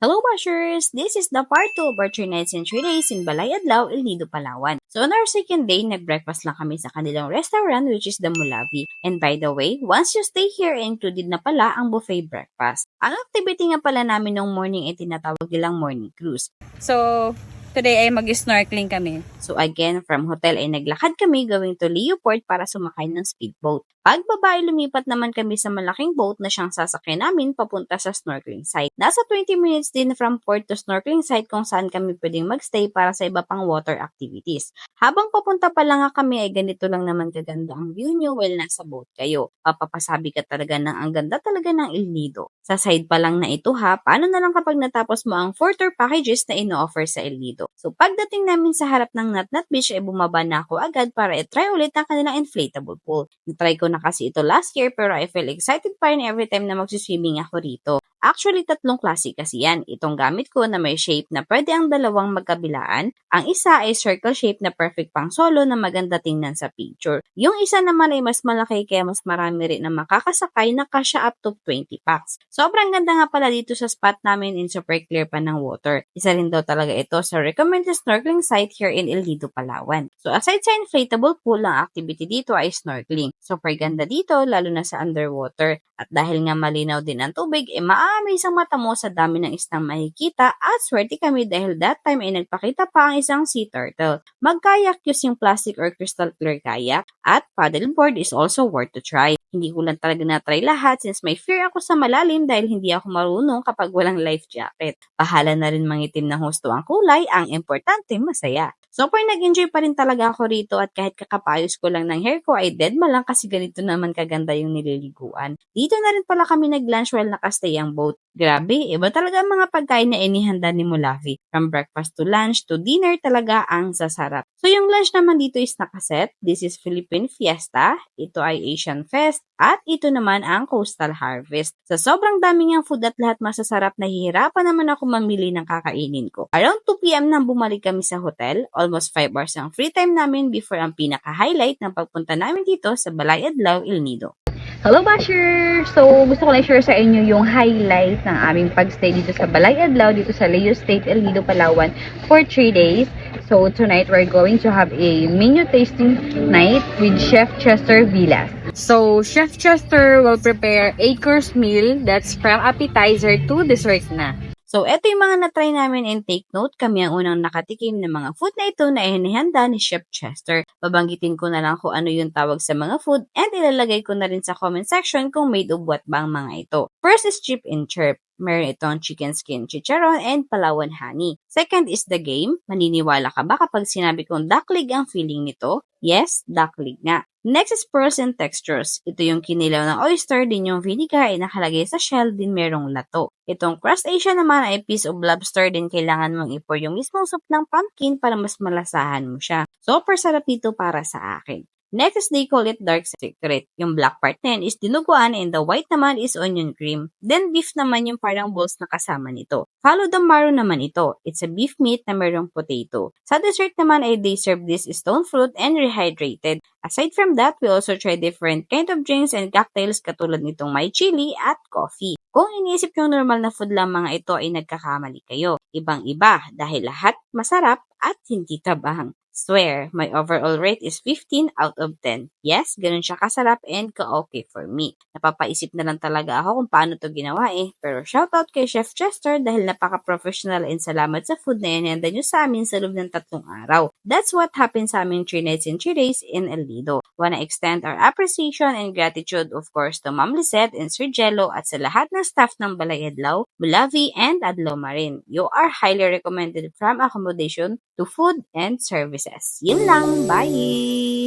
Hello Bashers! This is the part 2 of our 3 nights and 3 days in Balay Adlaw, El Nido, Palawan. So on our second day, nag-breakfast lang kami sa kanilang restaurant which is the Mulavi. And by the way, once you stay here, included na pala ang buffet breakfast. Ang activity nga pala namin nung morning ay tinatawag nilang morning cruise. So, today ay mag-snorkeling kami. So again, from hotel ay naglakad kami going to Leoport para sumakay ng speedboat. Pagbaba ay lumipat naman kami sa malaking boat na siyang sasakyan namin papunta sa snorkeling site. Nasa 20 minutes din from port to snorkeling site kung saan kami pwedeng magstay para sa iba pang water activities. Habang papunta pa lang kami ay ganito lang naman kaganda ang view nyo while nasa boat kayo. Papapasabi ka talaga ng ang ganda talaga ng El Nido. Sa side pa lang na ito ha, paano na lang kapag natapos mo ang 4 tour packages na ino-offer sa El Nido. So pagdating namin sa harap ng Nat Nat Beach ay bumaba na ako agad para i-try ulit ang kanilang inflatable pool. Na-try ko na kasi ito last year pero I feel excited pa rin every time na magsiswimming ako rito. Actually, tatlong klase kasi yan. Itong gamit ko na may shape na pwede ang dalawang magkabilaan. Ang isa ay circle shape na perfect pang solo na maganda tingnan sa picture. Yung isa naman ay mas malaki kaya mas marami rin na makakasakay na kasya up to 20 packs. Sobrang ganda nga pala dito sa spot namin in super clear pa ng water. Isa rin daw talaga ito sa recommended snorkeling site here in El Nido, Palawan. So aside sa inflatable pool, ang activity dito ay snorkeling. Super ganda dito, lalo na sa underwater. At dahil nga malinaw din ang tubig, e ma-amaze ang mata mo sa dami ng isang makikita at swerte kami dahil that time ay nagpakita pa ang isang sea turtle. Mag-kayak using plastic or crystal clear kayak at paddleboard is also worth to try. Hindi ko lang talaga na-try lahat since may fear ako sa malalim dahil hindi ako marunong kapag walang life jacket. Bahala na rin mangitim ng husto ang kulay, ang importante masaya. Super nag-enjoy pa rin talaga ako rito at kahit kakapayos ko lang ng hair ko ay dead ma lang kasi ganito naman kaganda yung nililiguan. Dito na rin pala kami nag-lunch while nakastay ang boat. Grabe, iba talaga ang mga pagkain na inihanda ni Mulavi. From breakfast to lunch to dinner talaga ang sasarap. So yung lunch naman dito is nakaset. This is Philippine Fiesta. Ito ay Asian Fest. At ito naman ang Coastal Harvest. Sa sobrang dami niyang food at lahat masasarap, nahihirapan naman ako mamili ng kakainin ko. Around 2pm nang bumalik kami sa hotel. Almost 5 hours ang free time namin before ang pinaka-highlight ng pagpunta namin dito sa Balay Adlaw, El Nido. Hello Basher! So, gusto ko lang share sa inyo yung highlight ng aming pagstay dito sa Balay Adlaw, dito sa Leo State, El Nido, Palawan for 3 days. So, tonight we're going to have a menu tasting night with Chef Chester Villas. So, Chef Chester will prepare 8-course meal that's from appetizer to dessert na. So, eto yung mga na-try namin and take note. Kami ang unang nakatikim ng mga food na ito na inihanda ni Chef Chester. Babanggitin ko na lang kung ano yung tawag sa mga food and ilalagay ko na rin sa comment section kung made of what ba ang mga ito. First is chip and chirp. Meron itong chicken skin chicharon and palawan honey. Second is the game. Maniniwala ka ba kapag sinabi kong ducklig ang feeling nito? Yes, ducklig nga. Next is pearls and textures. Ito yung kinilaw ng oyster, din yung vinegar ay nakalagay sa shell, din merong lato. Itong crust Asia naman ay piece of lobster, din kailangan mong ipor yung mismong soup ng pumpkin para mas malasahan mo siya. Super sarap nito para sa akin. Next they call it dark secret. Yung black part na is dinuguan and the white naman is onion cream. Then beef naman yung parang balls na kasama nito. Follow the marrow naman ito. It's a beef meat na mayroong potato. Sa dessert naman ay they serve this stone fruit and rehydrated. Aside from that, we also try different kind of drinks and cocktails katulad nitong may chili at coffee. Kung iniisip yung normal na food lang mga ito ay nagkakamali kayo. Ibang-iba dahil lahat masarap at hindi tabang. Swear, my overall rate is 15 out of 10. Yes, ganun siya kasarap and ka-okay for me. Napapaisip na lang talaga ako kung paano to ginawa eh. Pero shoutout kay Chef Chester dahil napaka-professional and salamat sa food na inhanda nyo sa amin sa loob ng tatlong araw. That's what happened sa aming 3 nights and 3 days in El Nido. Wanna extend our appreciation and gratitude of course to Ma'am Lisette and Sir Jello at sa lahat ng staff ng Balay Adlaw, Bulavi and Adlaw Marin. You are highly recommended from accommodation to food and services. Yun lang. Bye!